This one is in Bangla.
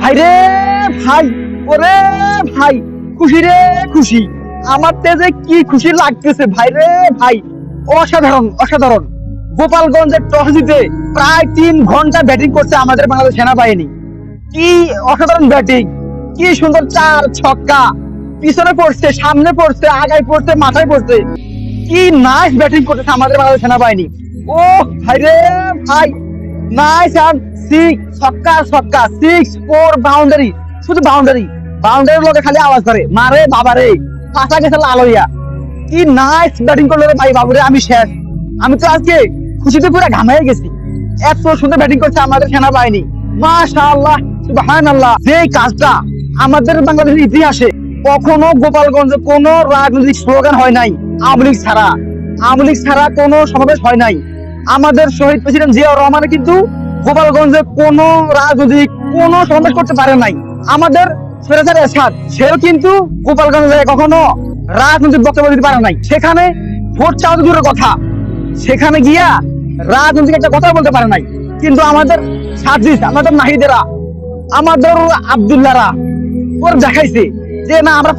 ভাই ভাই, ওরে ভাই, খুশি রে খুশি। আমার তেজে কি খুশি লাগতেছে ভাই রে ভাই। অসাধারণ অসাধারণ। গোপালগঞ্জের টস জিতে প্রায় তিন ঘণ্টা ব্যাটিং করছে আমাদের বাংলাদেশ সেনাবাহিনী। কি অসাধারণ ব্যাটিং কি সুন্দর চার ছক্কা। পিছনে পড়ছে, সামনে পড়ছে, আগায় পড়ছে, মাথায় পড়ছে। কি নাইস ব্যাটিং করতেছে আমাদের বাংলাদেশ সেনাবাহিনী। ও ভাই রে ভাই নাইস অ্যান্ড সিক্স ছক্কা ছক্কা সিক্স ফোর বাউন্ডারি শুধু বাউন্ডারি বাউন্ডারির খালি আওয়াজ করে মারে গেছে কি নাইস ব্যাটিং করল আমি শেষ। আমি তো আজকে খুশিতে পুরো ঘামাই গেছি। এত সুন্দর ব্যাটিং করছে আমাদের সেনাবাহিনী। মাশাআল্লাহ, সুবহানাল্লাহ। যে কাজটা আমাদের বাংলাদেশের ইতিহাসে কখনো গোপালগঞ্জে কোনো রাজনৈতিক স্লোগান হয় নাই, আওয়ামী লীগ ছাড়া। আওয়ামী লীগ ছাড়া কোনো সমাবেশ হয় নাই। আমাদের শহীদ প্রেসিডেন্ট জিয়াউর রহমান কিন্তু গোপালগঞ্জে কোনো রাজনৈতিক কোনো সমাবেশ করতে পারে নাই। আমাদের ফেরাজার এরশাদ সেও কিন্তু গোপালগঞ্জে কখনো রাজনৈতিক বক্তব্য দিতে পারে নাই। সেখানে ভোট চাওয়া দূরের কথা। সেখানে গিয়া রাজনৈতিক একটা কথা বলতে পারে নাই। কিন্তু আমাদের সাজিস, আমাদের নাহিদেরা, আমাদের আবদুল্লারা ওর দেখাইছে যে, না, আমরা